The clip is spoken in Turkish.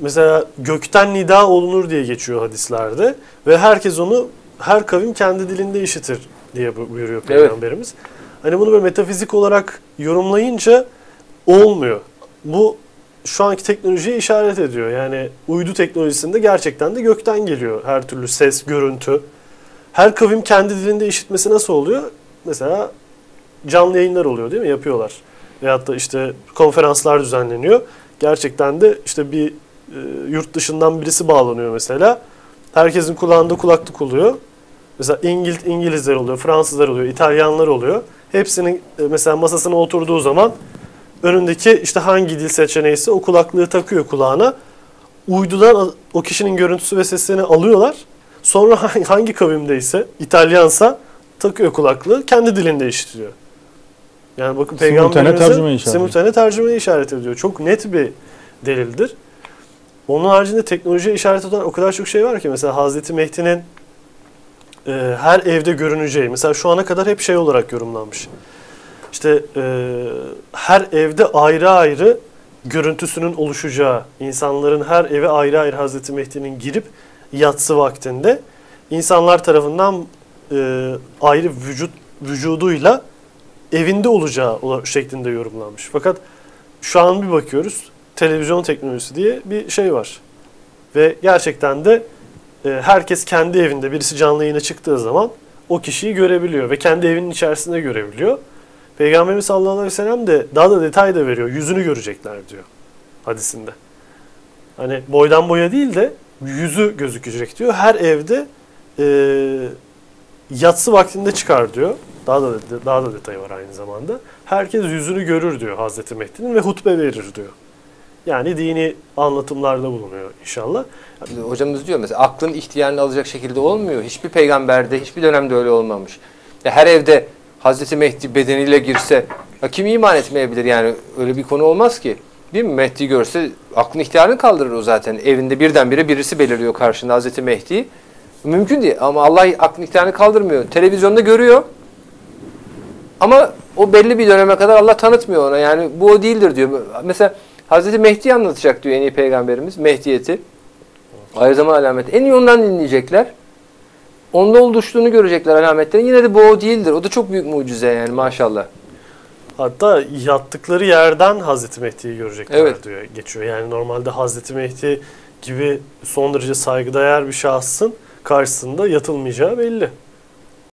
mesela gökten nida olunur diye geçiyor hadislerde ve herkes onu her kavim kendi dilinde işitir diye bu- buyuruyor Evet. peygamberimiz. Hani bunu böyle metafizik olarak yorumlayınca olmuyor. Bu şu anki teknolojiye işaret ediyor. Yani uydu teknolojisinde gerçekten de gökten geliyor her türlü ses, görüntü. Her kavim kendi dilinde işitmesi nasıl oluyor? Mesela canlı yayınlar oluyor değil mi? Yapıyorlar. Veyahut da işte konferanslar düzenleniyor. Gerçekten de işte bir yurt dışından birisi bağlanıyor mesela. Herkesin kulağında kulaklık oluyor. Mesela İngil İngilizler oluyor, Fransızlar oluyor, İtalyanlar oluyor. Hepsinin e, mesela masasına oturduğu zaman önündeki işte hangi dil seçeneğiyse o kulaklığı takıyor kulağına. Uydudan o kişinin görüntüsü ve sesini alıyorlar. Sonra hangi- kavimdeyse, İtalyansa takıyor kulaklığı, kendi dilinde işitiyor. Yani bakın Simultane işaret. simultane tercüme işaret ediyor. Çok net bir delildir. Onun haricinde teknolojiye işaret eden o kadar çok şey var ki mesela Hazreti Mehdi'nin e, her evde görüneceği mesela şu ana kadar hep şey olarak yorumlanmış. İşte e, her evde ayrı ayrı görüntüsünün oluşacağı, insanların her eve ayrı ayrı Hazreti Mehdi'nin girip yatsı vaktinde insanlar tarafından e, ayrı vücut vücuduyla evinde olacağı ola- şeklinde yorumlanmış. Fakat şu an bir bakıyoruz televizyon teknolojisi diye bir şey var. Ve gerçekten de e, herkes kendi evinde birisi canlı yayına çıktığı zaman o kişiyi görebiliyor ve kendi evinin içerisinde görebiliyor. Peygamberimiz sallallahu aleyhi ve sellem de daha da detay da veriyor. Yüzünü görecekler diyor hadisinde. Hani boydan boya değil de yüzü gözükecek diyor. Her evde e, yatsı vaktinde çıkar diyor. Daha da daha da detayı var aynı zamanda. Herkes yüzünü görür diyor Hazreti Mehdi'nin ve hutbe verir diyor. Yani dini anlatımlarda bulunuyor inşallah. Hocamız diyor mesela aklın ihtiyarını alacak şekilde olmuyor. Hiçbir peygamberde, hiçbir dönemde öyle olmamış. Ya her evde Hazreti Mehdi bedeniyle girse ya kim iman etmeyebilir yani öyle bir konu olmaz ki. Değil mi? Mehdi görse aklın ihtiyarını kaldırır o zaten. Evinde birdenbire birisi beliriyor karşında Hazreti Mehdi. Mümkün değil ama Allah aklın ihtiyarını kaldırmıyor. Televizyonda görüyor. Ama o belli bir döneme kadar Allah tanıtmıyor ona. Yani bu o değildir diyor. Mesela Hazreti Mehdi anlatacak diyor en iyi peygamberimiz. Mehdiyeti. Ayrı zaman alameti. En iyi ondan dinleyecekler. Onda oluştuğunu görecekler alametlerin. Yine de bu o değildir. O da çok büyük mucize yani maşallah. Hatta yattıkları yerden Hazreti Mehdi'yi görecekler Evet. diyor geçiyor. Yani normalde Hazreti Mehdi gibi son derece saygıdeğer bir şahsın karşısında yatılmayacağı belli.